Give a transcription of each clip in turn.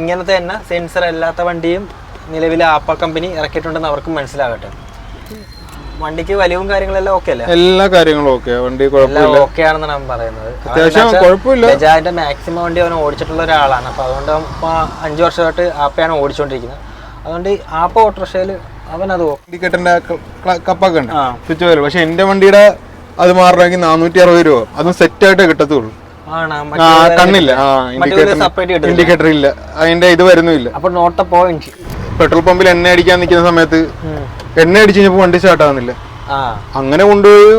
ഇങ്ങനത്തെ തന്നെ സെൻസർ അല്ലാത്ത വണ്ടിയും നിലവിലെ ആപ്പ കമ്പനി ഇറക്കിയിട്ടുണ്ടെന്ന് അവർക്കും മനസ്സിലാകട്ടെ. വണ്ടിക്ക് വലിവും കാര്യങ്ങളെല്ലാം ഓക്കെ അല്ലേ? എല്ലാ കാര്യങ്ങളും ഓക്കെ വണ്ടി ഓക്കെ ആണെന്നാണ് അവൻ പറയുന്നത്. അത്യാവശ്യം കുഴപ്പമില്ല. ബജാജിന്റെ മാക്സിമം വണ്ടി അവൻ ഓടിച്ചിട്ടുള്ള ഒരാളാണ്. അപ്പൊ അതുകൊണ്ട് അഞ്ചു വർഷമായിട്ട് ആപ്പയാണ് ഓടിച്ചുകൊണ്ടിരിക്കുന്നത് അതുകൊണ്ട് ആപ്പ ഓട്ടോറിക്ഷയിൽ അവൻ അത് ഇൻഡിക്കേറ്ററിന്റെ കപ്പൊക്കെ ഉണ്ട്. സ്വിച്ച് പക്ഷെ എന്റെ വണ്ടിയുടെ അത് മാറണമെങ്കിൽ നാനൂറ്റി അറുപത് രൂപ. അതും സെറ്റ് ആയിട്ടേ കിട്ടത്തുള്ളൂ. കണ്ണില്ല. ആ ഇൻഡിക്കേറ്റർ ഇൻഡിക്കേറ്റർ ഇല്ല. അതിന്റെ ഇത് വരുന്നില്ല അപ്പൊ നോട്ട പോയിന്റ് പെട്രോൾ പമ്പിൽ എണ്ണ അടിക്കാൻ നിൽക്കുന്ന സമയത്ത് എണ്ണ അടിച്ചു കഴിഞ്ഞപ്പോൾ വണ്ടി സ്റ്റാർട്ട് ആവുന്നില്ല. അങ്ങനെ കൊണ്ടുപോയി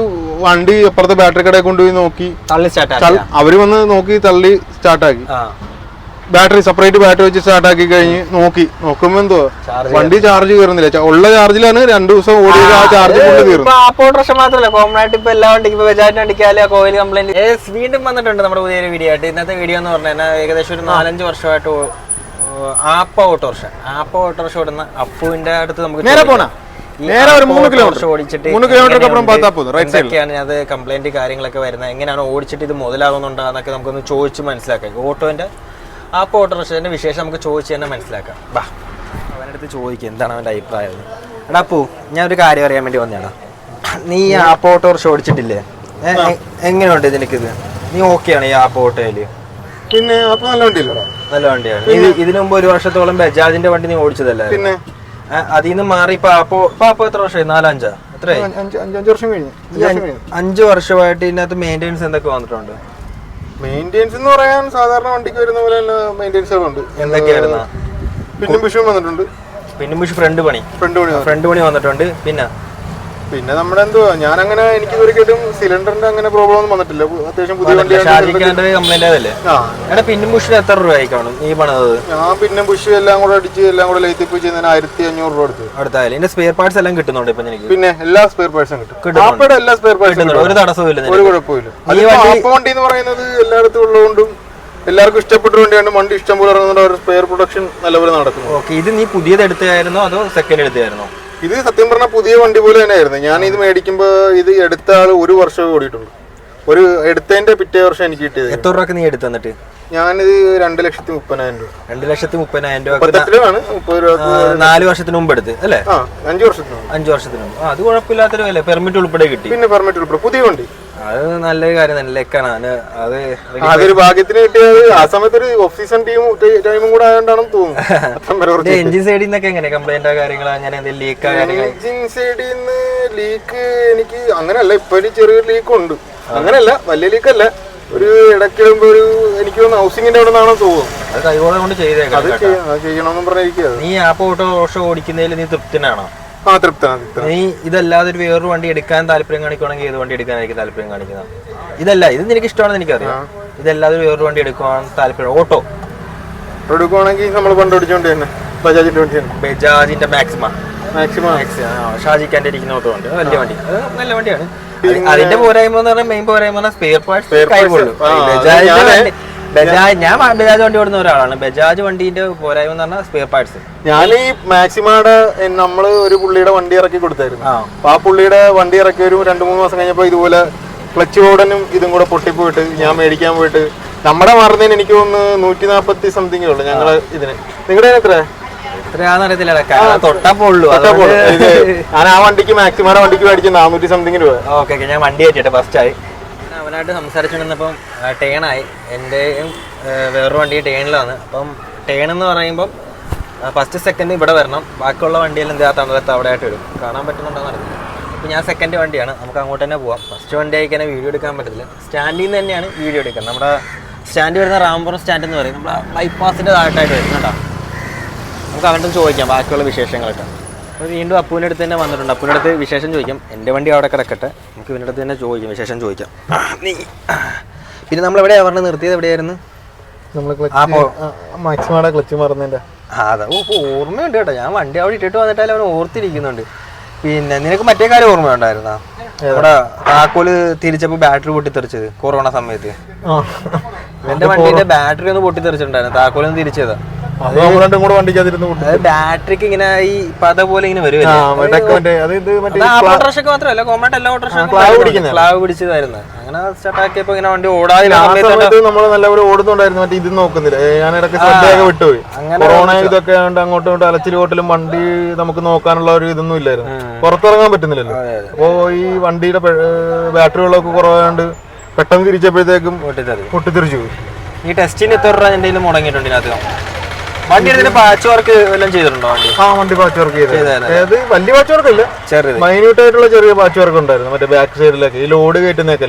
വണ്ടി അപ്പുറത്തെ ബാറ്ററി കടയിൽ കൊണ്ടുപോയി നോക്കി. അവർ വന്ന് നോക്കി തള്ളി സ്റ്റാർട്ടാക്കി ബാറ്ററി സെപ്പറേറ്റ് ബാറ്ററി വെച്ച് സ്റ്റാർട്ട് ആക്കി കഴിഞ്ഞ് നോക്കി. നോക്കുമ്പോ എന്തോ വണ്ടി ചാർജ് കയറുന്നില്ല ഉള്ള ചാർജിലാണ് രണ്ടു ദിവസം ഓടി ആ ചാർജ് കൊണ്ട് ആപ്പ് ഓട്ടോറിക്ഷ മാത്രമല്ല. കോമൺ ആയിട്ട് ഇപ്പൊ എല്ലാ വണ്ടിക്കും ഇപ്പൊ വണ്ടിക്കാലും കോയിൽ കംപ്ലൈന്റ് വീണ്ടും വന്നിട്ടുണ്ട് നമ്മുടെ പുതിയൊരു വീഡിയോ ആയിട്ട്. ഇന്നത്തെ വീഡിയോ എന്ന് പറഞ്ഞാൽ ഏകദേശം ഒരു നാലഞ്ച് വർഷമായിട്ട് ആപ്പ ഓട്ടോറിക്ഷ ആപ്പ ഓട്ടോറിക്ഷ ഓടുന്ന അപ്പുവിന്റെ അടുത്ത് നമുക്ക് നേരെ പോണ. നേരെ ഒരു മൂന്ന് കിലോമീറ്റർ. ഓടിച്ചിട്ട് മൂന്ന് കിലോമീറ്റർക്ക് അപ്പുറം. എന്തൊക്കെയാണ് അത് കംപ്ലൈന്റ് കാര്യങ്ങളൊക്കെ വരുന്നത്? എങ്ങനെയാണ് ഓടിച്ചിട്ട് ഇത് മുതലാകുന്നുണ്ടോ എന്നൊക്കെ നമുക്കൊന്ന് ചോദിച്ച് മനസ്സിലാക്കാം. ഓട്ടോന്റെ ആപ്പ ഓട്ടോറിക്ഷന്റെ വിശേഷം നമുക്ക് ചോദിച്ച് തന്നെ മനസ്സിലാക്കാം. ബാ. അവനടുത്ത് അടുത്ത് ചോദിക്കുക എന്താണ് അവന്റെ അഭിപ്രായം? എടാ അപ്പു ഞാൻ ഒരു കാര്യം അറിയാൻ വേണ്ടി വന്നതാണ് നീ ആ ആപ്പ് ഓട്ടോറിക്ഷ ഓടിച്ചിട്ടില്ലേ എങ്ങനെയുണ്ട് നിനക്കിത് നീ ഓക്കെയാണ് ഈ ആപ്പ് ഓട്ടോയിൽ പിന്നെ അപ്പൊ നല്ല വണ്ടിയില്ല? നല്ല വണ്ടിയാണ്. ഇത് ഇതിനു മുമ്പ് ഒരു വർഷത്തോളം ബജാജിന്റെ വണ്ടി നീ ഓടിച്ചതല്ലേ പിന്നെ? അതിൽ നിന്ന് മാറി ഇപ്പൊ ആപ്പോ ഇപ്പൊ ആപ്പോ എത്ര വർഷമായി? നാലഞ്ചാ? എത്രയായി അഞ്ചു വർഷം കഴിഞ്ഞു. അഞ്ച് വർഷമായിട്ട് ഇതിനകത്ത് മെയിന്റെനൻസ് എന്തൊക്കെ വന്നിട്ടുണ്ട്? മെയിന്റെനൻസ് എന്ന് പറയാൻ സാധാരണ വണ്ടിക്ക് വരുന്ന പോലെ തന്നെ മെയിന്റെനൻസുകളുണ്ട് എന്തൊക്കെയായിരുന്നു പിന്നും വിഷുവും വന്നിട്ടുണ്ട്. പിന്നെ മുഷ് ഫ്രണ്ട് പണി. ഫ്രണ്ട് പണി ഫ്രണ്ട് പണി വന്നിട്ടുണ്ട്. പിന്നെ? പിന്നെ നമ്മുടെ എന്തുവാ ഞാൻ അങ്ങനെ എനിക്ക് ഒരിക്കലും സിലിണ്ടറിന്റെ അങ്ങനെ പ്രോബ്ലം ഒന്നും വന്നിട്ടില്ല. അത്യാവശ്യം പുതിയ വണ്ടിയാണ് പിന്നെ മുഷിന് എത്ര രൂപ കാണും നീ പണിതത് ഞാൻ പിന്നെ ബുഷ് എല്ലാം കൂടെ അടിച്ച് എല്ലാം കൂടെ ലൈറ്റ് പോയി ചെയ്യുന്നതിന് ആയിരത്തി അഞ്ഞൂറ് രൂപ എടുത്തു. അടുത്തായാലും. എന്റെ സ്പെയർ പാർട്സ് എല്ലാം കിട്ടുന്നുണ്ട് ഇപ്പൊ എനിക്ക്. പിന്നെ എല്ലാ സ്പെയർ പാർട്സും കിട്ടും. ആപ്പയുടെ എല്ലാ സ്പെയർ പാർട്സും ഒരു തടസ്സമില്ല ഒരു. കുഴപ്പമില്ല വണ്ടി- എന്ന് പറയുന്നത് എല്ലായിടത്തും ഉള്ളതുകൊണ്ടും എല്ലാവർക്കും ഇഷ്ടപ്പെട്ട വണ്ടിയാണ്. വണ്ടി ഇഷ്ടം പോലെ സ്പെയർ പ്രൊഡക്ഷൻ നല്ലപോലെ നടക്കുന്നു. ഓക്കെ ഇത് നീ പുതിയത് എടുത്തായിരുന്നോ അതോ സെക്കൻഡ് എടുത്തായിരുന്നോ ഇത് സത്യം പറഞ്ഞാൽ പുതിയ വണ്ടി പോലെ തന്നെയായിരുന്നു. ഞാൻ ഇത് മേടിക്കുമ്പോൾ ഇത് എടുത്ത ആൾ ഒരു വർഷം ഓടിയിട്ടുണ്ട് ഒരു എടുത്തതിന്റെ പിറ്റേ വർഷം എനിക്ക് കിട്ടിയത്. എത്ര രൂപ നീ എടുത്തു ഞാനിത് രണ്ട് ലക്ഷത്തി മുപ്പതിനായിരം രൂപ രണ്ട് ലക്ഷത്തി മുപ്പതിനായിരം രൂപ നാല് വർഷത്തിന് മുമ്പ് എടുത്ത് അല്ലേ അഞ്ചു വർഷത്തിന് അഞ്ചു വർഷത്തിന് മുമ്പ്. അത് കുഴപ്പമില്ലാത്തൊരു വില പെർമിറ്റ് ഉൾപ്പെടെ കിട്ടി. പിന്നെ പെർമിറ്റ് ഉൾപ്പെടെ. പുതിയ വണ്ടി. അത് നല്ലൊരു കാര്യം തന്നെ ലെക്കാണ്. അത് അതൊരു ഭാഗ്യത്തിന് കിട്ടിയത് ആ സമയത്ത് ഒരു ഓഫ് സീസൺ ടീം ടൈമും കൂടെ ആയതുകൊണ്ടാണെന്ന് തോന്നുന്നു. എഞ്ചിൻ സൈഡിൽ നിന്നൊക്കെ എങ്ങനെ കംപ്ലൈന്റ് കാര്യങ്ങൾ അങ്ങനെ ലീക്ക് എൻജിൻ സൈഡിൽ നിന്ന് ലീക്ക് എനിക്ക് അങ്ങനെയല്ല ഇപ്പൊ ഒരു ചെറിയൊരു ലീക്ക് ഉണ്ട്. അങ്ങനെയല്ല വലിയ ലീക്കല്ല ഒരു ഇടയ്ക്കിടുമ്പോ ഒരു എനിക്ക് തോന്നുന്നു ഹൗസിംഗിന്റെ അവിടെ നിന്നാണോ തോന്നുന്നു. അത് കൈകോളം കൊണ്ട് ചെയ്തേക്കാം അത് ചെയ്യ- അത് ചെയ്യണമെന്നും പറഞ്ഞിരിക്കുക നീ ആപ്പ് ഓടിക്കുന്നതിൽ നീ തൃപ്തനാണോ? ആ തൃപ്താണ് നീ ഇതല്ലാതെ ഒരു വേറൊരു വണ്ടി എടുക്കാൻ താല്പര്യം കാണിക്കുവാണെങ്കിൽ ഏത് വണ്ടി എടുക്കാനായിരിക്കും താല്പര്യം കാണിക്കുന്നത്? ഇതല്ല ഇത് നിനക്ക് ഇഷ്ടമാണെന്ന് എനിക്കറിയാം. ഇതല്ലാതെ ഒരു വേറൊരു വണ്ടി എടുക്കുവാൻ താല്പര്യം ഓട്ടോ. എടുക്കുവാണെങ്കിൽ നമ്മൾ കണ്ടുപിടിച്ചോണ്ട് തന്നെ. ബജാജിന്റെ വണ്ടി തന്നെ. ബജാജിന്റെ മാക്സിമ. മാക്സിമം. ഷാജിക്കാന്റെ ഇരിക്കുന്ന ഓട്ടോ ഉണ്ട്. വലിയ വണ്ടി. അത് നല്ല വണ്ടിയാണ്. അതിന്റെ പോരായ്മ എന്ന് പറഞ്ഞാൽ മെയിൻ പോരായ്മ സ്പെയർ പാർട്സ് ബജാജ് ഞാൻ ബജാജ് വണ്ടി ഓടുന്ന ഒരാളാണ്. ബജാജ് വണ്ടിന്റെ പോരായ്മ എന്ന് പറഞ്ഞാൽ സ്പെയർ പാർട്സ് ഞാൻ ഈ മാക്സിമയുടെ നമ്മൾ ഒരു പുള്ളിയുടെ വണ്ടി ഇറക്കി കൊടുത്തായിരുന്നു. ആ. പുള്ളിയുടെ വണ്ടി ഇറക്കി ഒരു രണ്ട് മൂന്ന് മാസം കഴിഞ്ഞപ്പോൾ ഇതുപോലെ ക്ലച്ച് ബോർഡനും ഇതും കൂടെ പൊട്ടിപ്പോയിട്ട് ഞാൻ മേടിക്കാൻ പോയിട്ട് നമ്മുടെ മാറുന്നതിന് എനിക്ക് തോന്നുന്നു നൂറ്റി നാപ്പത്തി സംതിങ് ഉള്ളു ഞങ്ങൾ ഇതിന്. നിങ്ങളുടെ എത്ര എത്രയാണെന്ന് അറിയത്തില്ല തൊട്ടാ ഞാൻ ആ വണ്ടിക്ക് മാക്സിമം വണ്ടിക്ക് മേടിച്ച നാനൂറ്റി സംതിങ് രൂപ. Okay okay. ഞാൻ വണ്ടി കയറ്റിട്ട് ഫസ്റ്റായി അവനായിട്ട് സംസാരിച്ചുകൊണ്ടിരുന്നപ്പം ടേണായി എന്റെയും വേറൊരു വണ്ടി ടേണിലാണ് അപ്പം ടേൺ എന്ന് പറയുമ്പം ഫസ്റ്റ് സെക്കൻഡ് ഇവിടെ വരണം. ബാക്കിയുള്ള വണ്ടിയെല്ലാം എന്താ തണലത്ത് അവിടെ ആയിട്ട് വരും കാണാൻ പറ്റുന്നുണ്ടോ അറിയില്ല അപ്പോൾ ഞാൻ സെക്കൻഡ് വണ്ടിയാണ്. നമുക്ക് അങ്ങോട്ട് തന്നെ പോവാം. ഫസ്റ്റ് വണ്ടി ആയിക്കാൻ വീഡിയോ എടുക്കാൻ പറ്റത്തില്ല. സ്റ്റാൻഡിൽ നിന്ന് തന്നെയാണ് വീഡിയോ എടുക്കുന്നത്. നമ്മുടെ സ്റ്റാൻഡ് വരുന്ന റാംപുറം സ്റ്റാൻഡ് എന്ന് പറയും. നമ്മുടെ ബൈപ്പാസിന്റെ താഴത്തായിട്ട് വരും കേട്ടോ. നമുക്ക് അവന്റെ ചോദിക്കാം ബാക്കിയുള്ള വിശേഷങ്ങളൊക്കെ. അപ്പോൾ വീണ്ടും അപ്പൂവിന്റെ അടുത്ത് തന്നെ വന്നിട്ടുണ്ട്. അപ്പൂന്റെ അടുത്ത് വിശേഷം ചോദിക്കാം. എന്റെ വണ്ടി അവിടെ കിടക്കട്ടെ. നമുക്ക് ഇവന്റെ അടുത്ത് തന്നെ ചോദിക്കാം വിശേഷം ചോദിക്കാം. നീ പിന്നെ നമ്മൾ എവിടെയാണ് പറഞ്ഞത്? നിർത്തിയത് എവിടെയായിരുന്നു. ക്ലച്ച് അതെ. ഓ ഓർമ്മയുണ്ട് കേട്ടോ. ഞാൻ വണ്ടി അവിടെ ഇട്ടിട്ട് വന്നിട്ടാലും അവൻ ഓർത്തിരിക്കുന്നുണ്ട്. പിന്നെ നിനക്ക് മറ്റേ കാര്യം ഓർമ്മയുണ്ടായിരുന്നാ? എവിടെ താക്കോൽ തിരിച്ചപ്പോൾ ബാറ്ററി പൊട്ടിത്തെറിച്ചത് കൊറോണ സമയത്ത്. എന്റെ വണ്ടിന്റെ ബാറ്ററി ഒന്ന് പൊട്ടിത്തെറിച്ചിട്ടുണ്ടായിരുന്നു താക്കോലൊന്ന് തിരിച്ചതാ. ബാറ്ററിക്ക് ഇങ്ങനെ ഈ പത പോലെ ഇങ്ങനെ വരും ഓട്ടോറിക്ഷ മാത്രമല്ല എല്ലാ ഓട്ടോറിക്ഷ അങ്ങനെ സ്റ്റാർട്ടാക്കിയപ്പോ ഇങ്ങനെ വണ്ടി ഓടാതെ നമ്മൾ നല്ലപോലെ ഓടുന്നുണ്ടായിരുന്നു മറ്റേ ഇത് നോക്കുന്നില്ല. ഞാൻ ഇടയ്ക്ക് ശ്രദ്ധയൊക്കെ വിട്ടുപോയി കൊറോണ ഇതൊക്കെ അങ്ങോട്ടും ഇങ്ങോട്ടും അലച്ചിൽ ഹോട്ടലും വണ്ടി നമുക്ക് നോക്കാനുള്ള ഒരു ഇതൊന്നും ഇല്ലായിരുന്നു. പുറത്തിറങ്ങാൻ പറ്റുന്നില്ലല്ലോ. അപ്പോ ഈ വണ്ടിയുടെ ബാറ്ററികളൊക്കെ കുറവായോണ്ട് പെട്ടെന്ന് തിരിച്ചപ്പോഴത്തേക്കും പൊട്ടിത്തെറി പൊട്ടിത്തെറിച്ചു പോയി. ഈ ടെസ്റ്റിന് എത്ര രൂപ എന്തെങ്കിലും മുടങ്ങിയിട്ടുണ്ട് ഇതിനകത്ത്? വണ്ടി എടുത്തിട്ട് പാച്ച് വർക്ക് എല്ലാം ചെയ്തിട്ടുണ്ടോ വണ്ടി? ആ വണ്ടി പാച്ച് വർക്ക് ചെയ്തത് അതായത് ഏത് വലിയ പാച്ച് വർക്ക് ഇല്ല. ചെറുത്. മൈന്യൂട്ട് ആയിട്ടുള്ള ചെറിയ പാച്ച് വർക്ക് ഉണ്ടായിരുന്നു. മറ്റേ ബാക്ക് സൈഡിലൊക്കെ ഈ ലോഡ് കയറ്റുന്നൊക്കെ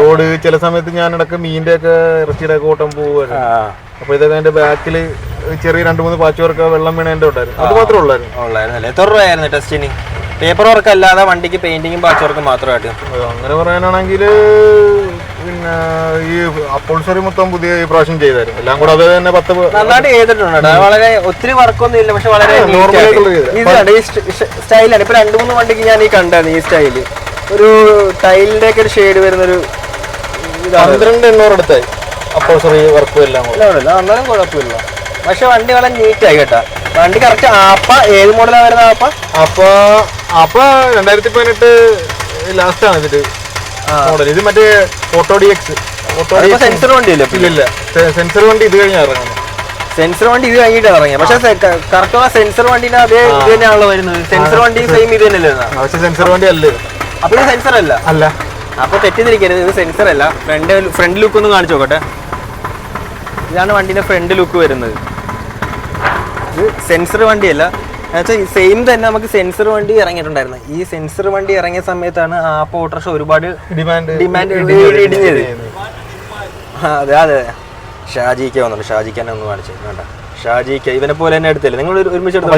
ലോഡ് ചില സമയത്ത് ഞാൻ ഇടയ്ക്ക് മീന്റെ ഒക്കെ ഇറച്ചിയുടെ ഒക്കെ ഓട്ടം പോവുമായിരുന്നു. അപ്പൊ ഇതൊക്കെ അതിന്റെ ബാക്കിൽ ചെറിയ രണ്ട് മൂന്ന് പാച്ച് വർക്ക് വെള്ളം വീണേന്റെ ഉണ്ടായിരുന്നു. അത് മാത്രമേ ഉള്ളായിരുന്നു. എത്ര രൂപയായിരുന്നു ടെസ്റ്റിന് പേപ്പർ വർക്ക് അല്ലാതെ വണ്ടിക്ക് പെയിന്റിങ്ങും പാച്ച് വർക്കും മാത്രമായിട്ട്? അങ്ങനെ പറയാനാണെങ്കിൽ പിന്നെ ഈ അപ്പോൾസറി മൊത്തം പുതിയ പ്രാവശ്യം ചെയ്തായിരുന്നു. എല്ലാം കൂടെ അത് തന്നെ പത്ത് നന്നായിട്ട് ചെയ്തിട്ടുണ്ട് വളരെ ഒത്തിരി വർക്കൊന്നും ഇല്ല പക്ഷെ വളരെ ഈ സ്റ്റൈലാണ് ഇപ്പൊ രണ്ടു മൂന്ന് വണ്ടിക്ക് ഞാൻ ഈ കണ്ടായിരുന്നു ഈ സ്റ്റൈൽ ഒരു ടൈലിന്റെ ഒക്കെ ഒരു ഷെയ്ഡ് വരുന്നൊരു ഇതാണ്. പന്ത്രണ്ട് എണ്ണൂറ് അടുത്തായി. അപ്പോൾസറി വർക്കും എല്ലാം അന്നേരം കുഴപ്പമില്ല. പക്ഷെ വണ്ടി വളരെ നീറ്റ് ആയി കേട്ടാ. വണ്ടി കറക്റ്റ് ആപ്പ. ഏത് മോഡലാണ് വരുന്ന ആപ്പ? അപ്പൊ അപ്പൊ രണ്ടായിരത്തി പതിനെട്ട് ലാസ്റ്റ് ആണ് ഇതിന്റെ മോഡൽ ഇത് മറ്റേ auto D X auto sensor വണ്ടി ഇല്ല സെൻസർ വണ്ടി ഇത് കഴിഞ്ഞാൽ ഇറങ്ങുന്നത് സെൻസർ വണ്ടി ഇത് കഴിഞ്ഞിട്ട് ഇറങ്ങിയ. പക്ഷെ കറക്റ്റ് ആ സെൻസർ വണ്ടിന്റെ അതേ ഇത് തന്നെയാണല്ലോ വരുന്നത്. സെൻസർ വണ്ടി സെയിം ഇത് തന്നെയല്ലേ പക്ഷെ സെൻസർ വണ്ടി അല്ല. അപ്പൊ ഇത് സെൻസർ അല്ല? അല്ല. അപ്പൊ തെറ്റിദ്ധരിക്കരുത്. ഇത് സെൻസർ അല്ല. ഫ്രണ്ട് ഫ്രണ്ട് ലുക്ക് ഒന്ന് കാണിച്ചു നോക്കട്ടെ. ഇതാണ് വണ്ടിന്റെ ഫ്രണ്ട് ലുക്ക് വരുന്നത്. ഇത് സെൻസർ വണ്ടിയല്ല. എന്നുവെച്ചാൽ സെയിം തന്നെ നമുക്ക് സെൻസർ വണ്ടി ഇറങ്ങിയിട്ടുണ്ടായിരുന്നു. ഈ സെൻസർ വണ്ടി ഇറങ്ങിയ സമയത്താണ് ആപ്പ് ഓട്ടർഷ ഒരുപാട് ഡിമാൻഡ് ഡിമാൻഡ് ഇടിഞ്ഞത് ആ, അതെ അതെ. ഷാജിക്ക് വന്നുണ്ട് ഷാജിക്ക് ഒന്ന് കാണിച്ചു വേണ്ട ഷാജിക്ക് ഇവനെ പോലെ തന്നെ എടുത്തില്ല? നിങ്ങൾ ഒരു- ഒരുമിച്ച് എടുത്തു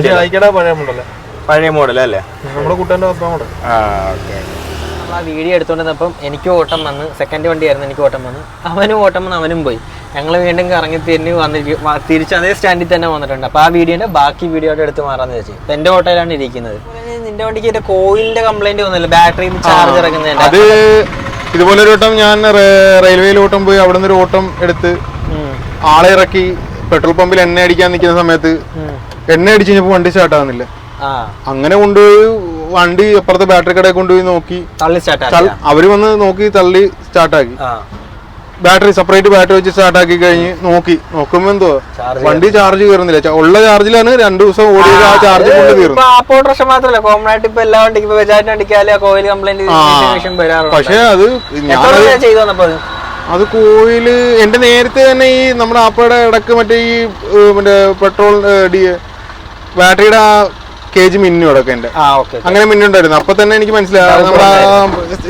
പഴയ മോഡല്ലേ പഴയ മോഡൽ അല്ലേ? നമ്മുടെ കൂട്ടാന്റെ മോഡൽ ആ ഓക്കെ നമ്മൾ ആ വീഡിയോ എടുത്തുകൊണ്ടിരുന്നപ്പം എനിക്ക് ഓട്ടം വന്ന് സെക്കൻഡ് വണ്ടിയായിരുന്നു എനിക്ക് ഓട്ടം വന്ന്. അവനും ഓട്ടം വന്ന് അവനും പോയി. ഞങ്ങൾ വീണ്ടും കറങ്ങി തിരിഞ്ഞ് വന്നിരിക്കും തിരിച്ച് അതേ സ്റ്റാൻഡിൽ തന്നെ വന്നിട്ടുണ്ട്. അപ്പോൾ ആ വീഡിയോന്റെ ബാക്കി വീഡിയോയുടെ എടുത്ത് മാറാന്ന് വെച്ചു ഇപ്പം എന്റെ ഓട്ടോയിലാണ് ഇരിക്കുന്നത്. നിന്റെ വണ്ടിക്ക് എന്റെ കോയിലിന്റെ കംപ്ലൈന്റ് ഒന്നുമില്ല ബാറ്ററി ചാർജ് ഇറങ്ങുന്നതിന്റെ അത് ഇതുപോലെ ഒരു ഓട്ടം ഞാൻ റെയിൽവേയിൽ ഓട്ടം പോയി അവിടെ നിന്ന് ഒരു ഓട്ടം എടുത്ത് ആളെ ഇറക്കി പെട്രോൾ പമ്പിൽ എണ്ണ അടിക്കാൻ നിൽക്കുന്ന സമയത്ത് എണ്ണ അടിച്ചു കഴിഞ്ഞപ്പോൾ വണ്ടി സ്റ്റാർട്ട് ആവുന്നില്ല. ആ. അങ്ങനെ കൊണ്ടുപോയി വണ്ടി അപ്പുറത്തെ ബാറ്ററി കടയിൽ കൊണ്ടുപോയി നോക്കി. തള്ളി സ്റ്റാർട്ട് അവർ വന്ന് നോക്കി തള്ളി സ്റ്റാർട്ടാക്കി ആ. ബാറ്ററി സെപ്പറേറ്റ് ബാറ്ററി വെച്ച് സ്റ്റാർട്ട് ആക്കി കഴിഞ്ഞ് നോക്കി. നോക്കുമ്പോ എന്തോ? വണ്ടി ചാർജ് കയറുന്നില്ല. ഉള്ള ചാർജിലാണ് രണ്ടു ദിവസം ഓടി ആ ചാർജ് കൊണ്ട് ആപ്പ് ഓട്ടോറിക്ഷ മാത്രമല്ല. കോമൺ ആയിട്ട് ഇപ്പൊ എല്ലാ വണ്ടിക്കും ബജാജിന് അടിക്കാൽ കോയിൽ കംപ്ലൈന്റ് പക്ഷെ അത് ഞാൻ ചെയ്തു വന്നപ്പോ അത്? കോയിൽ എന്റെ നേരത്തെ തന്നെ ഈ നമ്മുടെ ആപ്പയുടെ ഇടയ്ക്ക് മറ്റേ ഈ മറ്റേ പെട്രോൾ ബാറ്ററിയുടെ കേജ് മിന്നു അടക്കം ഉണ്ട്. അങ്ങനെ മിന്നു മിന്നുണ്ടായിരുന്നു അപ്പൊ തന്നെ എനിക്ക് മനസ്സിലായി.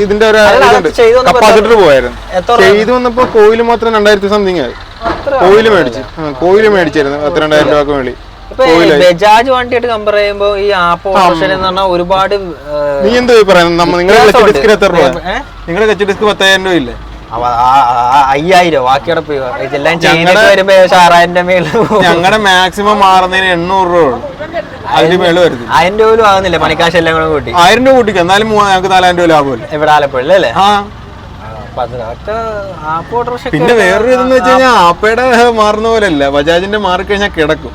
ഇതിന്റെ ഒരു കപ്പാസിറ്റർ പോയായിരുന്നു. ചെയ്തു വന്നപ്പോ കോയിൽ മാത്രം രണ്ടായിരത്തി സംതിങ് ആയി. അത്ര കോയിൽ മേടിച്ചു. കോയിൽ മേടിച്ചായിരുന്നു. പത്ത് രണ്ടായിരം രൂപ വേണ്ടി. ഈ ബജാജ് വണ്ടിയായിട്ട് കമ്പയർ ചെയ്യുമ്പോ ഈ ആപ്പ് ഓട്ടോറിക്ഷ എന്ന് പറഞ്ഞാൽ ഒരുപാട് ഏഹ്, നീ എന്തോ പറയുന്നത്? നമ്മ നിങ്ങളുടെ ക്ലച്ച് വ്യത്യാസമുണ്ട്. ഡിസ്കിന് എത്ര രൂപ. ഏ? നിങ്ങളുടെ ക്ലച്ച് ഡിസ്ക് പത്തായിരം രൂപ ഇല്ലേ? അയ്യായിരം ബാക്കിയുടെ പോയി ഇതെല്ലാം ചെയ്തിട്ട് വരുമ്പോ ആറായിരം മേളിൽ ഞങ്ങളുടെ മാക്സിമം മാറുന്നതിന് എണ്ണൂറ് രൂപ അതിന്റെ മേളിൽ വരുന്നത് ആയിരം രൂപ ആകുന്നില്ല പണിക്കാശ് എല്ലാം കൂടെ കൂട്ടി. ആയിരം രൂപ കൂട്ടിക്കാം? എന്നാലും മൂന്ന് ഞങ്ങൾക്ക് നാലായിരം രൂപ ലാഭമല്ലേ? ഇവിടെ ആലപ്പുഴ അല്ലേ ആ അപ്പൊ അതിനൊക്കെ ആപ്പ് ഓട്ടോറിക്ഷ പിന്നെ വേറൊരു ഇതെന്ന് വെച്ച് കഴിഞ്ഞാൽ ആപ്പയുടെ മാറുന്ന പോലെ അല്ല ബജാജിന്റെ മാറിക്കഴിഞ്ഞാൽ കിടക്കും.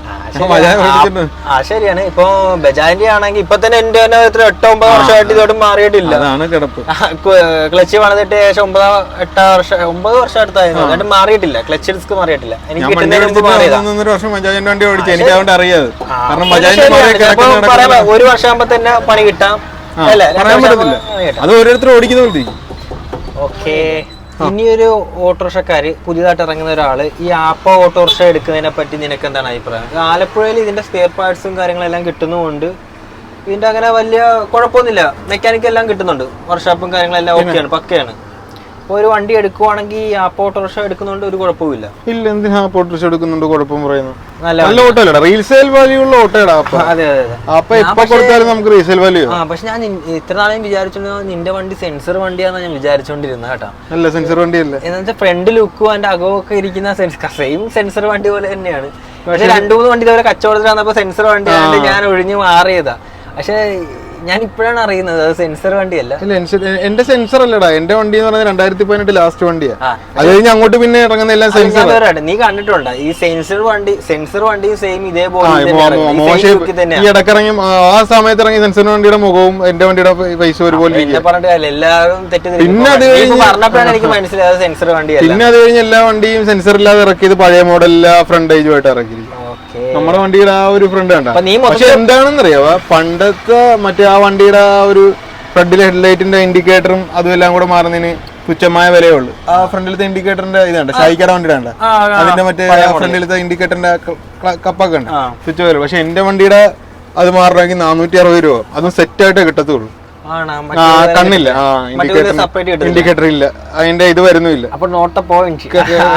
ബജാജ് മേടിച്ചിട്ട് ആ ശരിയാണ്. ഇപ്പൊ ബജാജിന്റെ ആണെങ്കിൽ ഇപ്പൊ തന്നെ എന്റെ തന്നെ എത്ര എട്ടോ ഒമ്പത് വർഷമായിട്ട് ഇതോടും മാറിയിട്ടില്ല. അതാണ് കിടപ്പ്. ക്ലച്ച് പണിതിട്ട് ഏകദേശം ഒമ്പതാ എട്ടാ വർഷം ഒമ്പത് വർഷം അടുത്തായിരുന്നു എന്നിട്ട് മാറിയിട്ടില്ല. ക്ലച്ച് ഡിസ്ക് മാറിയിട്ടില്ല. എനിക്ക് വർഷം ബജാജിന്റെ വണ്ടി ഓടിച്ചു. അതുകൊണ്ട് അറിയാതെ. കാരണം ബജാജിന്റെ. മാറി ഒരു വർഷം ആകുമ്പോ തന്നെ പണി കിട്ടാം. അല്ലേ? പറയാൻ പറ്റത്തില്ല. അത് ഓരോരുത്തർ ഓടിക്കുന്ന പോലെ ഇരിക്കും. ഇനി ഒരു ഓട്ടോറിക്ഷക്കാര് പുതിയതായിട്ട് ഇറങ്ങുന്ന ഒരാൾ ഈ ആപ്പ ഓട്ടോറിക്ഷ എടുക്കുന്നതിനെ പറ്റി നിനക്ക് എന്താണ് അഭിപ്രായം? ആലപ്പുഴയിൽ ഇതിന്റെ സ്പെയർ പാർട്സും കാര്യങ്ങളെല്ലാം കിട്ടുന്നതുകൊണ്ട് ഇതിന്റെ അങ്ങനെ വലിയ കുഴപ്പമൊന്നുമില്ല. മെക്കാനിക്കെല്ലാം കിട്ടുന്നുണ്ട്. വർക്ക്ഷോപ്പും കാര്യങ്ങളെല്ലാം ഓക്കെയാണ് പക്കയാണ്. അപ്പോൾ ഒരു വണ്ടി എടുക്കുവാണെങ്കിൽ ആപ്പ് ആപ്പ ഓട്ടോറിക്ഷ എടുക്കുന്നതുകൊണ്ട് ഒരു കുഴപ്പമില്ല ഇല്ല എന്തിനാ ഓട്ടോറിക്ഷ എടുക്കുന്നുണ്ട് കുഴപ്പം പറയുന്നു നല്ല നല്ല ഓട്ടോ അല്ലടാ റീസെയിൽ വാല്യൂ ഉള്ള ഓട്ടോടാ അപ്പൊ. അതെ അതെ അതെ. അപ്പൊ എപ്പോ കൊടുത്താലും നമുക്ക് റീസെയിൽ വാല്യൂ ആ. പക്ഷെ ഞാൻ ഇത്ര നാളെയും വിചാരിച്ചോ നിന്റെ വണ്ടി സെൻസർ വണ്ടിയാണെന്ന് ഞാൻ വിചാരിച്ചോണ്ടിരുന്നത് കേട്ടോ. അല്ല സെൻസർ വണ്ടി അല്ല എന്ന് വെച്ചാൽ ഫ്രണ്ട് ലുക്കും അതിന്റെ അകമൊക്കെ ഇരിക്കുന്ന സെയിം സെൻസർ വണ്ടി പോലെ തന്നെയാണ്. പക്ഷെ രണ്ടു മൂന്ന് വണ്ടി ഇതുവരെ കച്ചവടത്തിൽ വന്നപ്പോ സെൻസർ വണ്ടി ഞാൻ ഒഴിഞ്ഞു മാറിയതാ. പക്ഷെ ഞാൻ ഇപ്പോഴാണ് അറിയുന്നത് അത് സെൻസർ വണ്ടിയല്ല. ഇല്ല എന്റെ സെൻസർ അല്ലടാ. എന്റെ വണ്ടി എന്ന് പറഞ്ഞാൽ രണ്ടായിരത്തി പതിനെട്ട് ലാസ്റ്റ് വണ്ടിയാ. അത് കഴിഞ്ഞ് അങ്ങോട്ട് പിന്നെ ഇറങ്ങുന്ന എല്ലാം സെൻസർ നീ കണ്ടിട്ടുണ്ടോ? ഈ സെൻസർ വണ്ടി സെൻസർ വണ്ടി സെയിം ഇതേപോലെ ഈ ഇടക്കിറങ്ങി ആ സമയത്ത് ഇറങ്ങി സെൻസർ വണ്ടിയുടെ മുഖവും എന്റെ വണ്ടിയുടെ പൈസ ഒരുപോലെ എല്ലാവരും പിന്നെ അത് പറഞ്ഞപ്പോഴാണ് എനിക്ക് മനസ്സിലായത് സെൻസർ വണ്ടിയല്ല. പിന്നെ അത് കഴിഞ്ഞ് എല്ലാ വണ്ടിയും സെൻസർ ഇല്ലാതെ ഇറക്കിയത് പഴയ മോഡലില്ല ഫ്രണ്ടേജുമായിട്ട് ഇറക്കിയിരിക്കും ഓക്കെ നമ്മുടെ വണ്ടിയുടെ ആ ഒരു ഫ്രണ്ട് കണ്ട. പക്ഷെ എന്താണെന്നറിയാവോ? പണ്ടത്തെ മറ്റേ ആ വണ്ടിയുടെ ആ ഒരു ഫ്രണ്ടിലെ ഹെഡ്ലൈറ്റിന്റെ ഇൻഡിക്കേറ്ററും അതും എല്ലാം കൂടെ മാറുന്നതിന് തുച്ഛമായ വിലയേ ഉള്ളൂ ആ ഫ്രണ്ടിലത്തെ ഇൻഡിക്കേറ്ററിന്റെ ഇതുണ്ട് ഷായിക്കാടെ വണ്ടിയുടെ ഉണ്ട് അതിന്റെ മറ്റേ ഫ്രണ്ടിലത്തെ ഇൻഡിക്കേറ്ററിന്റെ കപ്പൊക്കെ ഉണ്ട്. തുച്ഛ വില. പക്ഷെ എന്റെ വണ്ടിയുടെ അത് മാറണമെങ്കിൽ നാനൂറ്റി അറുപത് രൂപ. അതും സെറ്റ് ആയിട്ട് കിട്ടത്തുള്ളൂ. കണ്ണില്ല. ഇൻഡിക്കേറ്റർ ഇല്ല. അതിന്റെ ഇത് വരുന്നില്ല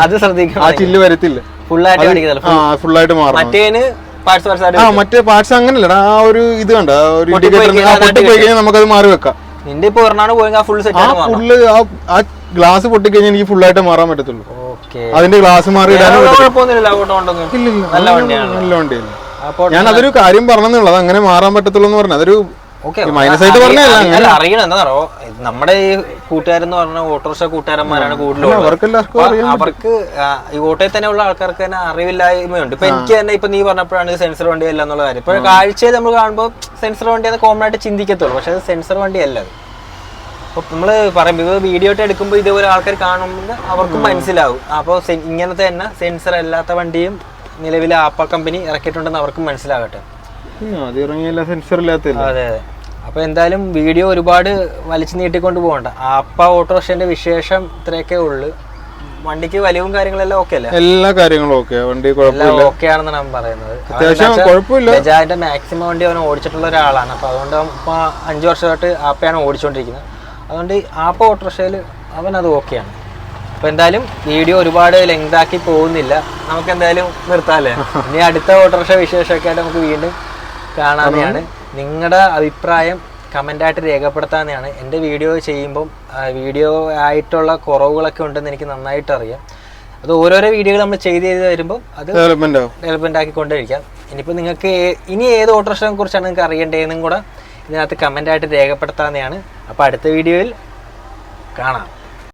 അത് ആ ചില്ല് വരത്തില്ല. ഫുൾ ഫുള്ളായിട്ട് മാറും ആ മറ്റേ പാർട്സ് അങ്ങനല്ലടാ ആ ഒരു ഇത് കണ്ട ഒരു ഇൻഡിക്കേറ്റർ കഴിഞ്ഞാൽ നമുക്കത് മാറി വെക്കാം. നിന്റെ ഇപ്പൊ ഒരെണ്ണാണ് പോയെങ്കിൽ ആ ഫുൾ സെറ്റ് ആ ഫുള്ള് ആ ഗ്ലാസ് പൊട്ടിക്കഴിഞ്ഞാൽ എനിക്ക് ആയിട്ട് മാറാൻ പറ്റത്തുള്ളൂ. അതിന്റെ ഗ്ലാസ് മാറി ഇടാനും. നല്ല വണ്ടിയല്ല. ഞാൻ അതൊരു കാര്യം പറഞ്ഞത് അങ്ങനെ മാറാൻ പറ്റത്തുള്ളൂ എന്ന് പറഞ്ഞു അതൊരു മൈനസ് ആയിട്ട് പറഞ്ഞല്ല അറിയണം നമ്മുടെ ഈ കൂട്ടുകാരെന്ന് പറഞ്ഞ ഓട്ടോറിക്ഷ കൂട്ടുകാരന്മാരാണ് കൂടുതലും അവർക്ക് ഈ ഓട്ടോയിൽ തന്നെ ഉള്ള ആൾക്കാർക്ക് തന്നെ അറിവില്ലായ്മയുണ്ട്. ഇപ്പൊ എനിക്ക് തന്നെ ഇപ്പൊ നീ പറഞ്ഞപ്പോഴാണ് സെൻസർ വണ്ടി അല്ല എന്നുള്ള കാര്യം. ഇപ്പൊ കാഴ്ചയിൽ നമ്മൾ കാണുമ്പോൾ സെൻസർ വണ്ടി അത് കോമൺ ആയിട്ട് ചിന്തിക്കത്തുള്ളൂ. പക്ഷെ അത് സെൻസർ വണ്ടി അല്ല അത്. അപ്പൊ നമ്മൾ പറയുമ്പോൾ ഇത് വീഡിയോ ആയിട്ട് എടുക്കുമ്പോൾ ഇതേപോലെ ആൾക്കാർ കാണുമ്പോൾ അവർക്കും മനസ്സിലാവും. അപ്പോൾ ഇങ്ങനത്തെ തന്നെ സെൻസർ അല്ലാത്ത വണ്ടിയും നിലവിലെ ആപ്പ കമ്പനി ഇറക്കിയിട്ടുണ്ടെന്ന് അവർക്കും മനസ്സിലാകട്ടെ. ഉം, അത് ഇറങ്ങിയല്ല സെൻസർ അതെ അതെ. അപ്പൊ എന്തായാലും വീഡിയോ ഒരുപാട് വലിച്ചു നീട്ടിക്കൊണ്ട് പോകണ്ട. അപ്പ ഓട്ടോറിക്ഷന്റെ വിശേഷം ഇത്രയൊക്കെ ഉള്ളു. വണ്ടിക്ക് വലിവും കാര്യങ്ങളെല്ലാം ഓക്കെ അല്ലേ? എല്ലാ കാര്യങ്ങളും ഓക്കെ വണ്ടി ഓക്കെ ആണെന്നാണ് ഞാൻ പറയുന്നത്. ബജാജിന്റെ മാക്സിമം വണ്ടി അവൻ ഓടിച്ചിട്ടുള്ള ഒരാളാണ്. അപ്പൊ അതുകൊണ്ട് ഇപ്പൊ അഞ്ചു വർഷമായിട്ട് ആപ്പയാണ് ഓടിച്ചുകൊണ്ടിരിക്കുന്നത് അതുകൊണ്ട് ആപ്പ ഓട്ടോറിക്ഷയിൽ അവൻ അത് ഓക്കെയാണ് അപ്പൊ എന്തായാലും വീഡിയോ ഒരുപാട് ലെങ്താക്കി പോകുന്നില്ല. നമുക്ക് എന്തായാലും നിർത്താല്ലേ ഇനി അടുത്ത ഓട്ടോറിക്ഷ വിശേഷമൊക്കെ ആയിട്ട് നമുക്ക് വീണ്ടും കാണാവുന്നതാണ് നിങ്ങളുടെ അഭിപ്രായം കമന്റായിട്ട് രേഖപ്പെടുത്താമെന്നാണ് എന്റെ വീഡിയോ ചെയ്യുമ്പം വീഡിയോ ആയിട്ടുള്ള കുറവുകളൊക്കെ ഉണ്ടെന്ന് എനിക്ക് നന്നായിട്ട് അറിയാം അത് ഓരോരോ വീഡിയോകൾ നമ്മൾ ചെയ്ത് ചെയ്ത് വരുമ്പോൾ അത് ഡെവലപ്മെന്റ് ഡെവലപ്മെന്റ് ഡെവലപ്മെന്റ് ആക്കിക്കൊണ്ടിരിക്കാം. ഇനിയിപ്പോൾ നിങ്ങൾക്ക് ഇനി ഏത് ഓട്ടോറിക്ഷനെ കുറിച്ചാണ് നിങ്ങൾക്ക് അറിയേണ്ടതെന്നും കൂടെ ഇതിനകത്ത് കമന്റായിട്ട് രേഖപ്പെടുത്താവുന്നതാണ് അപ്പോൾ അടുത്ത വീഡിയോയിൽ കാണാം.